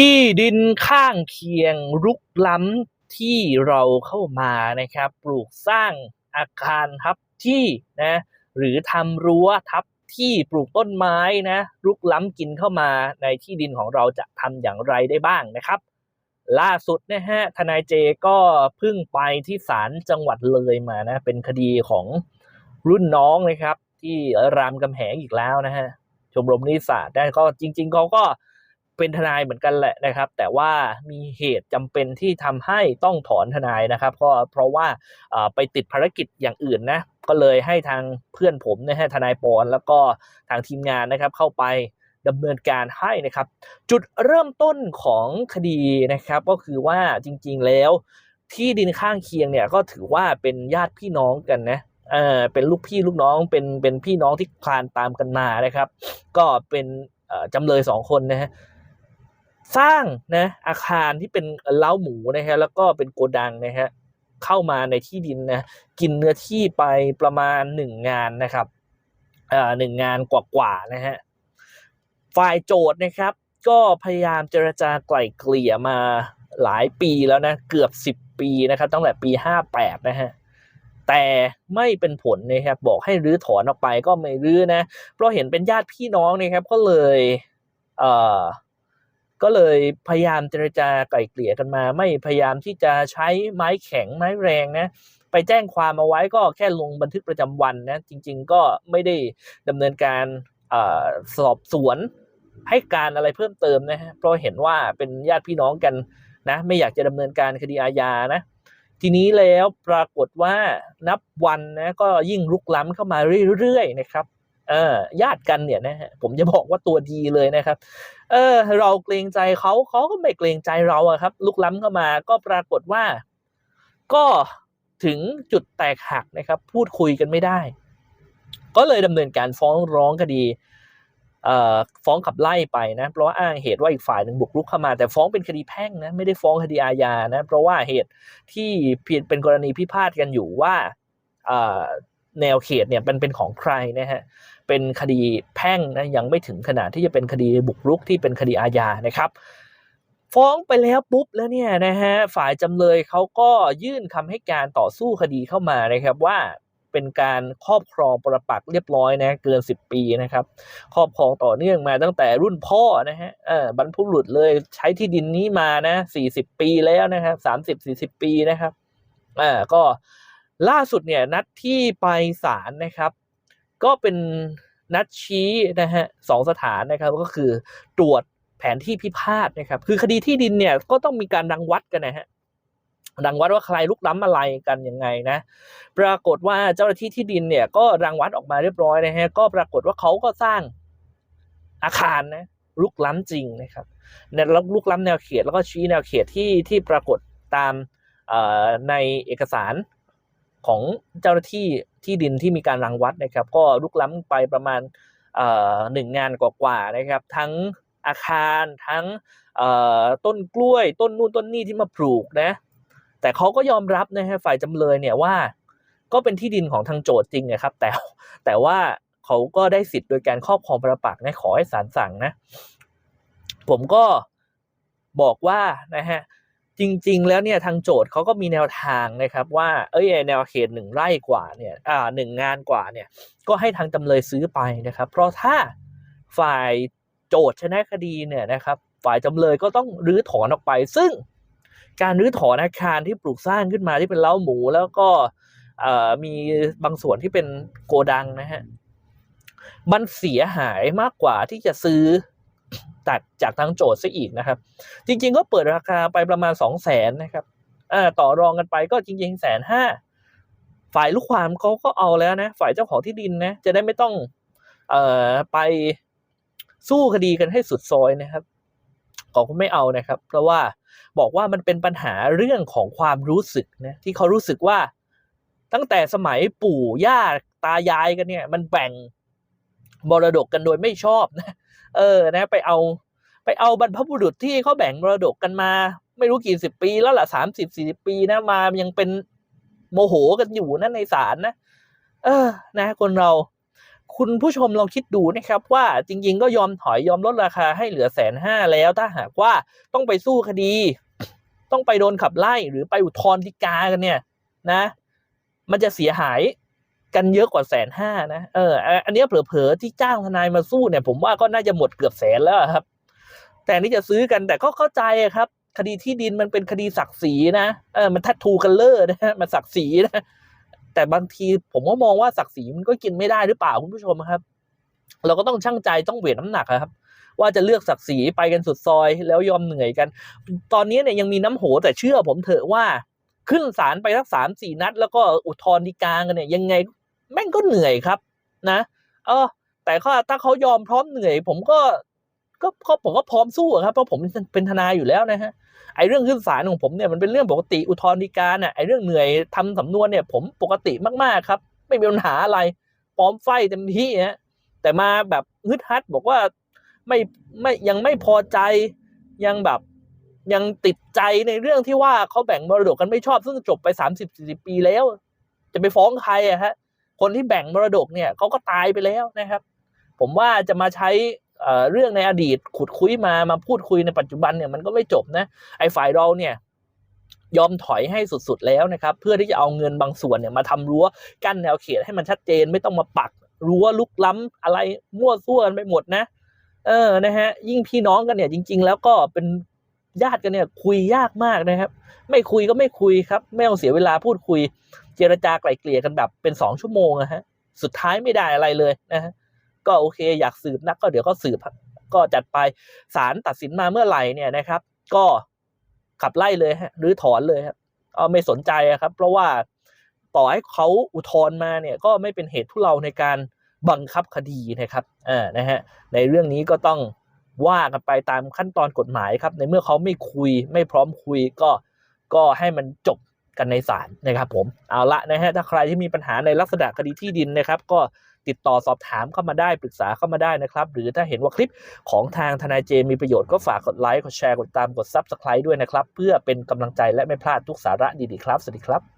ที่ดินข้างเคียงรุกล้ำที่เราเข้ามานะครับ ปลูกสร้างอาคารทับที่นะหรือทำรั้วทับที่ปลูกต้นไม้นะรุกล้ำกินเข้ามาในที่ดินของเราจะทำอย่างไรได้บ้างนะครับ ล่าสุดนะฮะทนายเจก็เพิ่งไปที่ศาลจังหวัดเลยมานะเป็นคดีของรุ่นน้องนะครับ ที่รามคำแหงอีกแล้วนะฮะชมรมนิสสาสตร์ได้ก็จริง ๆเขาก็ เป็นทนายเหมือนกันแหละนะครับ แต่ว่ามีเหตุจำเป็นที่ทำให้ต้องถอนทนายนะครับ ก็เพราะว่าเอ่อไปติดภารกิจอย่างอื่นนะก็เลยให้ทางเพื่อนผมนะฮะทนายปอนแล้วก็ทางทีมงานนะครับเข้าไปดำเนินการให้นะครับ จุดเริ่มต้นของคดีนะครับ ก็คือว่าจริงๆแล้ว ที่ดินข้างเคียงเนี่ยก็ถือว่าเป็นญาติพี่น้องกันนะเออเป็นลูกพี่ลูกน้องเป็นเป็นพี่น้องที่คลานตามกันมานะครับ ก็เป็นจำเลยสองคนนะฮะ สร้างนะอาคารที่เป็นเล้าหมูนะฮะแล้วก็เป็นโกดังนะฮะเข้ามาในที่ดินนะกินเนื้อที่ไปประมาณหนึ่งงานนะครับเอ่อหนึ่งงานกว่าๆนะฮะฝ่ายโจทย์นะครับ ก็พยายามเจรจาไกล่เกลี่ยมาหลายปีแล้วนะเกือบสิบปีนะครับตั้งแต่ปีห้าแปดนะฮะแต่ไม่เป็นผลนะครับบอกให้รื้อถอนออกไปก็ไม่รื้อนะ เพราะเห็นเป็นญาติพี่น้องนะครับก็เลยเอ่อ ก็เลยพยายามเจรจาไกล่เกลี่ยกันมา ไม่พยายามที่จะใช้ไม้แข็งไม้แรงนะไปแจ้งความเอาไว้ก็แค่ลงบันทึกประจำวันนะจริง ๆ ก็ไม่ได้ดำเนินการอสอบสวนให้การอะไรเพิ่มเติมนะฮะเพราะเห็นว่าเป็นญาติพี่น้องกันนะไม่อยากจะดำเนินการคดีอาญานะทีนี้แล้วปรากฏว่านับวันนะก็ยิ่งลุกล้ำเข้ามาเรื่อยๆนะครับเออญาติกันเนี่ยนะฮะผมจะบอกว่าตัวดีเลยนะครับ เออ เราเกรงใจเขาเขาก็ไม่เกรงใจเราอะครับ ลุกล้ำเข้ามาก็ปรากฏว่า ก็ถึงจุดแตกหักนะครับ พูดคุยกันไม่ได้ ก็เลยดำเนินการฟ้องร้องคดีฟ้องขับไล่ไปนะเพราะว่าอ้างเหตุว่าอีกฝ่ายหนึ่งบุกรุกเข้ามา แต่ฟ้องเป็นคดีแพ่งนะไม่ได้ฟ้องคดีอาญานะเพราะว่าเหตุที่เพียงเป็นกรณีพิพาทกันอยู่ว่า แนวเขตเนี่ยเป็นเป็นของใครนะฮะเป็นคดีแพ่งนะยังไม่ถึงขนาดที่จะเป็นคดีบุกรุกที่เป็นคดีอาญานะครับ ฟ้องไปแล้วปุ๊บแล้วเนี่ยนะฮะฝ่ายจำเลยเขาก็ยื่นคำให้การต่อสู้คดีเข้ามานะครับว่าเป็นการครอบครองปรปักเรียบร้อยนะเกิน 10 ปีนะครับ ครอบครองต่อเนื่องมาตั้งแต่รุ่นพ่อนะฮะเออบรรพบุรุษเลยใช้ที่ดินนี้มานะ40 ปีแล้วนะครับ30 40 ปีนะครับอ่าก็ ล่าสุดเนี่ยนัดที่ไปศาลนะครับ ก็เป็นนัดชี้นะฮะสองสถานนะครับก็คือตรวจแผนที่พิพาทนะครับ คือคดีที่ดินเนี่ยก็ต้องมีการรังวัดกันนะฮะรังวัดว่าใครลุกล้ำอะไรกันยังไงนะ ปรากฏว่าเจ้าหน้าที่ที่ดินเนี่ยก็รังวัดออกมาเรียบร้อยนะฮะก็ปรากฏว่าเขาก็สร้างอาคารนะลุกล้ำจริงนะครับเนี่ยแล้วลุกล้ำแนวเขตแล้วก็ชี้แนวเขตที่ที่ปรากฏตามในเอกสาร ของเจ้าหน้าที่ที่ดินที่มีการรังวัดนะครับ ก็ลุกล้ำไปประมาณหนึ่งงานกว่าๆนะครับ ทั้งอาคารทั้งต้นกล้วย ต้นนู่นต้นนี่ที่มาปลูกนะ แต่เขาก็ยอมรับนะฮะฝ่ายจำเลยเนี่ยว่า ก็เป็นที่ดินของทางโจทย์จริงนะครับ แต่แต่ว่าเขาก็ได้สิทธิ์โดยการครอบครองประปักษ์นะขอให้ศาลสั่งนะ ผมก็บอกว่านะฮะ จริง ๆ แล้วเนี่ยทางโจทย์เขาก็มีแนวทางนะครับว่าเอ้ยแนวเขตหนึ่งไร่กว่าเนี่ยอ่าหนึ่งงานกว่าเนี่ยก็ให้ทางจำเลยซื้อไปนะครับ เพราะถ้าฝ่ายโจทย์ชนะคดีเนี่ยนะครับฝ่ายจำเลยก็ต้องรื้อถอนออกไป ซึ่งการรื้อถอนอาคารที่ปลูกสร้างขึ้นมาที่เป็นเล้าหมูแล้วก็เอ่อมีบางส่วนที่เป็นโกดังนะฮะมันเสียหายมากกว่าที่จะซื้อ จากจากทางโจทย์ซะอีกนะครับ จริง ๆ ก็เปิดราคาไปประมาณสองแสนนะครับต่อรองกันไปก็จริงๆแสนห้าฝ่ายลูกความเขาก็เอาแล้วนะ ฝ่ายเจ้าของที่ดินนะจะได้ไม่ต้องเอ่อไปสู้คดีกันให้สุดซอยนะครับขาก็ไม่เอานะครับ เพราะว่าบอกว่ามันเป็นปัญหาเรื่องของความรู้สึกนะที่เขารู้สึกว่าตั้งแต่สมัยปู่ย่าตายายกันเนี่ย มันแบ่งมรดกกันโดยไม่ชอบนะ เออนะไปเอาไปเอาบรรพบุรุษที่เขาแบ่งมรดกกันมา ไม่รู้กี่สิบปีแล้วล่ะสามสิบสี่สิบปีนะมายังเป็นโมโหกันอยู่นะในศาลนะ เออ นะ คนเรา คุณผู้ชมลองคิดดูนะครับ ว่าจริง ๆ ก็ยอมถอยยอมลดราคาให้เหลือแสนห้าแล้ว ถ้าหากว่าต้องไปสู้คดี ต้องไปโดนขับไล่หรือไปอุทธรณ์ฎีกากันเนี่ย นะ มันจะเสียหาย กันเยอะกว่าแสนห้านะเอออันนี้เผลอๆที่จ้างทนายมาสู้เนี่ย ผมว่าก็น่าจะหมดเกือบแสนแล้วครับ แต่นี่จะซื้อกันแต่ก็เข้าใจครับ คดีที่ดินมันเป็นคดีศักดิ์ศรีนะเออมันทัดทูกันเลอร์นะมันศักดิ์ศรีนะแต่บางทีผมก็มองว่าศักดิ์ศรีมันก็กินไม่ได้หรือเปล่าคุณผู้ชมครับ เราก็ต้องชั่งใจต้องเวทน้ำหนักครับ ว่าจะเลือกศักดิ์ศรีไปกันสุดซอย แล้วยอมเหนื่อยกัน ตอนนี้เนี่ยยังมีน้ำโหแต่เชื่อผมเถอะว่าขึ้นศาลไปสักสามสี่นัด แล้วก็อุทธรณ์ฎีกากันเนี่ยยังไง แม่งก็เหนื่อยครับ นะ เออ แต่ก็ถ้าเขายอมพร้อมเหนื่อย ผมก็ก็ก็ผมก็พร้อมสู้ครับเพราะผมเป็นทนายอยู่แล้วนะฮะไอ้เรื่องขึ้นศาลของผมเนี่ยมันเป็นเรื่องปกติอุทธรณ์ฎีกาเนี่ยไอ้เรื่องเหนื่อยทำสำนวนเนี่ย ผมปกติมากๆครับ ไม่มีปัญหาอะไรพร้อมไฟเต็มที่ฮะแต่มาแบบฮึดฮัดบอกว่าไม่ไม่ยังไม่พอใจยังแบบยังติดใจในเรื่องที่ว่าเขาแบ่งมรดกกันไม่ชอบซึ่งจบไปสามสิบสี่สิบปีแล้ว จะไปฟ้องใครอะฮะ คนที่แบ่งมรดกเนี่ยเขาก็ตายไปแล้วนะครับ ผมว่าจะมาใช้เรื่องในอดีตขุดคุยมามาพูดคุยในปัจจุบันเนี่ยมันก็ไม่จบนะไอ้ฝ่ายเราเนี่ยยอมถอยให้สุดๆแล้วนะครับ เพื่อที่จะเอาเงินบางส่วนเนี่ยมาทำรั้วกั้นแนวเขตให้มันชัดเจนไม่ต้องมาปักรั้วลุกล้ำอะไรมั่วซั่วกันไปหมดนะ เออนะฮะยิ่งพี่น้องกันเนี่ยจริง ๆ แล้วก็เป็นญาติกันเนี่ยคุยยากมากนะครับ ไม่คุยก็ไม่คุยครับ ไม่ต้องเสียเวลาพูดคุย เจรจาไกล่เกลี่ยกันแบบเป็นสองชั่วโมงนะฮะ สุดท้ายไม่ได้อะไรเลยนะฮะ ก็โอเคอยากสืบนักก็เดี๋ยวก็สืบก็จัดไปศาลตัดสินมาเมื่อไหร่เนี่ยนะครับ ก็ขับไล่เลยฮะหรือถอนเลยครับเอาไม่สนใจครับ เพราะว่าต่อให้เขาอุทธรณ์มาเนี่ยก็ไม่เป็นเหตุทุเราในการบังคับคดีนะครับอ่านะฮะในเรื่องนี้ก็ต้องว่ากันไปตามขั้นตอนกฎหมายครับ ในเมื่อเขาไม่คุยไม่พร้อมคุยก็ก็ให้มันจบ กันในศาลนะครับผมเอาละนะฮะถ้าใครที่มีปัญหาในลักษณะคดีที่ดินนะครับ ก็ติดต่อสอบถามเข้ามาได้ปรึกษาเข้ามาได้นะครับ หรือถ้าเห็นว่าคลิปของทางทนายเจมีประโยชน์ก็ฝากกดไลค์กดแชร์กดตามกดซับสไคร b e ด้วยนะครับ เพื่อเป็นกำลังใจและไม่พลาดทุกสาระดีๆครับ สวัสดีครับ